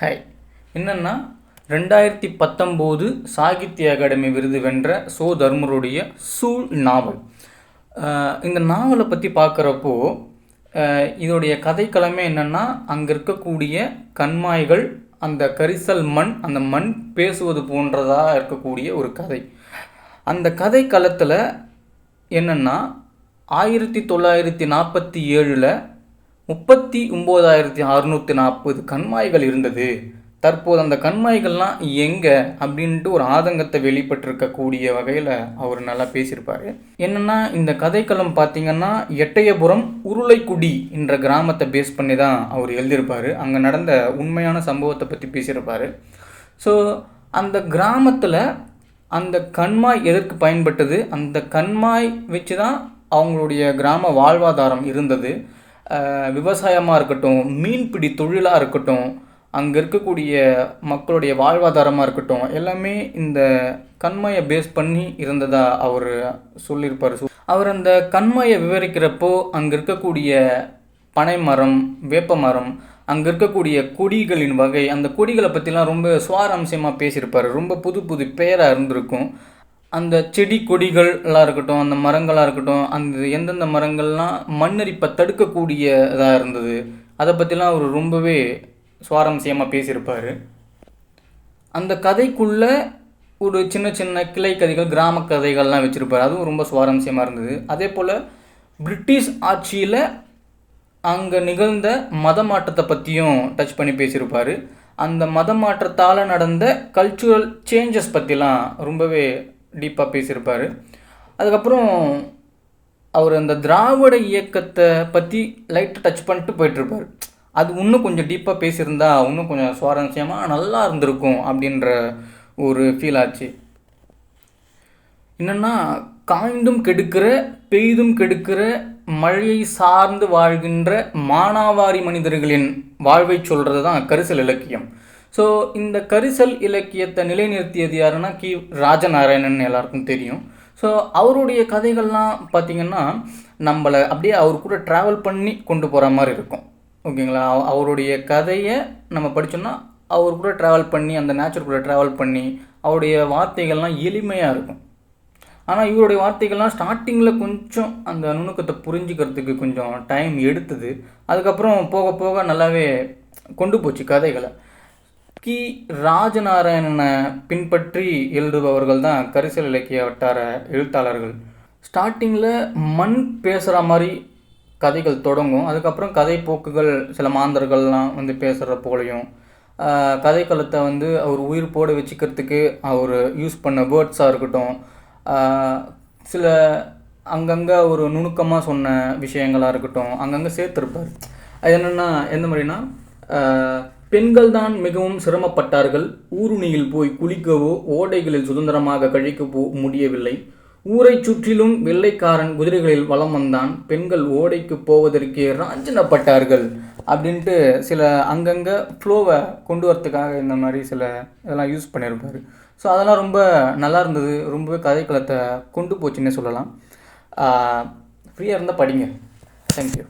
Hi என்னென்னா ரெண்டாயிரத்தி பத்தொம்போது சாகித்ய அகாடமி விருது வென்ற சோ தர்மருடைய சூழ் நாவல். இந்த நாவலை பற்றி பார்க்குறப்போ இதோடைய கதைக்களமே என்னென்னா அங்கே இருக்கக்கூடிய கண்மாய்கள் அந்த கரிசல் மண் அந்த மண் பேசுவது போன்றதாக இருக்கக்கூடிய ஒரு கதை. அந்த கதை களத்தில் என்னென்னா ஆயிரத்தி தொள்ளாயிரத்தி நாற்பத்தி ஏழில் முப்பத்தி ஒம்போதாயிரத்தி அறுநூற்றி நாற்பது கண்மாய்கள் இருந்தது. தற்போது அந்த கண்மாய்கள்லாம் எங்கே அப்படின்ட்டு ஒரு ஆதங்கத்தை வெளிப்பட்டிருக்கக்கூடிய வகையில் அவர் நல்லா பேசியிருப்பார். என்னென்னா இந்த கதைக்களம் பார்த்திங்கன்னா எட்டயபுரம் உருளைக்குடி என்ற கிராமத்தை பேஸ் பண்ணி தான் அவர் எழுதியிருப்பார். அங்கே நடந்த உண்மையான சம்பவத்தை பற்றி பேசியிருப்பார். ஸோ அந்த கிராமத்தில் அந்த கண்மாய் எதற்கு பயன்பட்டது? அந்த கண்மாய் வச்சு தான் அவங்களுடைய கிராம வாழ்வாதாரம் இருந்தது. விவசாயமாக இருக்கட்டும் மீன்பிடி தொழிலாக இருக்கட்டும் அங்கே இருக்கக்கூடிய மக்களுடைய வாழ்வாதாரமாக இருக்கட்டும் எல்லாமே இந்த கண்மையை பேஸ் பண்ணி இருந்ததா அவர் சொல்லியிருப்பார். அவர் அந்த கண்மையை விவரிக்கிறப்போ அங்கே இருக்கக்கூடிய பனை மரம் வேப்ப மரம் அங்கே இருக்கக்கூடிய கொடிகளின் வகை அந்த கொடிகளை பற்றிலாம் ரொம்ப சுவாரம்சியமாக பேசியிருப்பார். ரொம்ப புது புது பெயராக இருந்திருக்கும். அந்த செடி கொடிகள்லாம் இருக்கட்டும் அந்த மரங்களாக இருக்கட்டும் அந்த எந்தெந்த மரங்கள்லாம் மண்ணரிப்பை தடுக்கக்கூடிய இதாக இருந்தது அதை பற்றிலாம் அவர் ரொம்பவே சுவாரஸ்யமாக பேசியிருப்பார். அந்த கதைக்குள்ளே ஒரு சின்ன சின்ன கிளை கதைகள் கிராம கதைகள்லாம் வச்சுருப்பார். அதுவும் ரொம்ப சுவாரஸ்யமாக இருந்தது. அதே போல் பிரிட்டிஷ் ஆட்சியில் அங்கே நிகழ்ந்த மத மாற்றத்தை பற்றியும் டச் பண்ணி பேசியிருப்பார். அந்த மத மாற்றத்தால் நடந்த கல்ச்சுரல் சேஞ்சஸ் பற்றிலாம் ரொம்பவே டீப்பாக பேசியிருப்பார். அதுக்கப்புறம் அவர் அந்த திராவிட இயக்கத்தை பற்றி லைட்டாக டச் பண்ணிட்டு போயிட்டுருப்பார். அது இன்னும் கொஞ்சம் டீப்பாக பேசியிருந்தா இன்னும் கொஞ்சம் சுவாரஸ்யமாக நல்லா இருந்திருக்கும் அப்படின்ற ஒரு ஃபீல் ஆச்சு. என்னென்னா காய்ந்தும் கெடுக்கிற பெய்தும் கெடுக்கிற மழையை சார்ந்து வாழ்கின்ற மானாவாரி மனிதர்களின் வாழ்வை சொல்கிறது தான் கரிசல் இலக்கியம். ஸோ இந்த கரிசல் இலக்கியத்தை நிலைநிறுத்தியது யாருன்னா கி. ராஜநாராயணன் எல்லாருக்கும் தெரியும். ஸோ அவருடைய கதைகள்லாம் பார்த்திங்கன்னா நம்மளை அப்படியே அவர் கூட ட்ராவல் பண்ணி கொண்டு போகிற மாதிரி இருக்கும். ஓகேங்களா? அவருடைய கதையை நம்ம படித்தோம்னா அவர் கூட ட்ராவல் பண்ணி அந்த நேச்சர் கூட ட்ராவல் பண்ணி அவருடைய வார்த்தைகள்லாம் எளிமையாக இருக்கும். ஆனால் இவருடைய வார்த்தைகள்லாம் ஸ்டார்டிங்கில் கொஞ்சம் அந்த நுணுக்கத்தை புரிஞ்சுக்கிறதுக்கு கொஞ்சம் டைம் எடுத்தது. அதுக்கப்புறம் போக போக நல்லாவே கொண்டு போச்சு கதைகளை. கி. ராஜநாராயணனை பின்பற்றி எழுதுபவர்கள் தான் கரிசல் இலக்கிய வட்டார எழுத்தாளர்கள். ஸ்டார்டிங்கில் மண் பேசுகிற மாதிரி கதைகள் தொடங்கும். அதுக்கப்புறம் கதை போக்குகள் சில மாந்தர்கள்லாம் வந்து பேசுகிற போலையும் கதைக்களத்தை வந்து அவர் உயிர் போட வச்சுக்கிறதுக்கு அவர் யூஸ் பண்ண வேர்ட்ஸாக இருக்கட்டும் சில அங்கங்கே ஒரு நுணுக்கமாக சொன்ன விஷயங்களாக இருக்கட்டும் அங்கங்கே சேர்த்துருப்பார். அது என்னென்னா எந்த மாதிரினா பெண்கள் தான் மிகவும் சிரமப்பட்டார்கள். ஊருணியில் போய் குளிக்கவோ ஓடைகளில் சுதந்திரமாக கழிக்கவோ முடியவில்லை. ஊரைச் சுற்றிலும் வெள்ளைக்காரன் குதிரைகளில் வலம் வந்தான். பெண்கள் ஓடைக்கு போவதற்கே ராஞ்சனப்பட்டார்கள் அப்படின்ட்டு சில அங்கங்கே ஃப்ளோவை கொண்டு வரத்துக்காக இந்த மாதிரி சில இதெல்லாம் யூஸ் பண்ணியிருப்பார். ஸோ அதெல்லாம் ரொம்ப நல்லா இருந்தது. ரொம்பவே கதைக்களத்தை கொண்டு போச்சுன்னே சொல்லலாம். ஃப்ரீயாக இருந்தால் படிங்க. தேங்க்யூ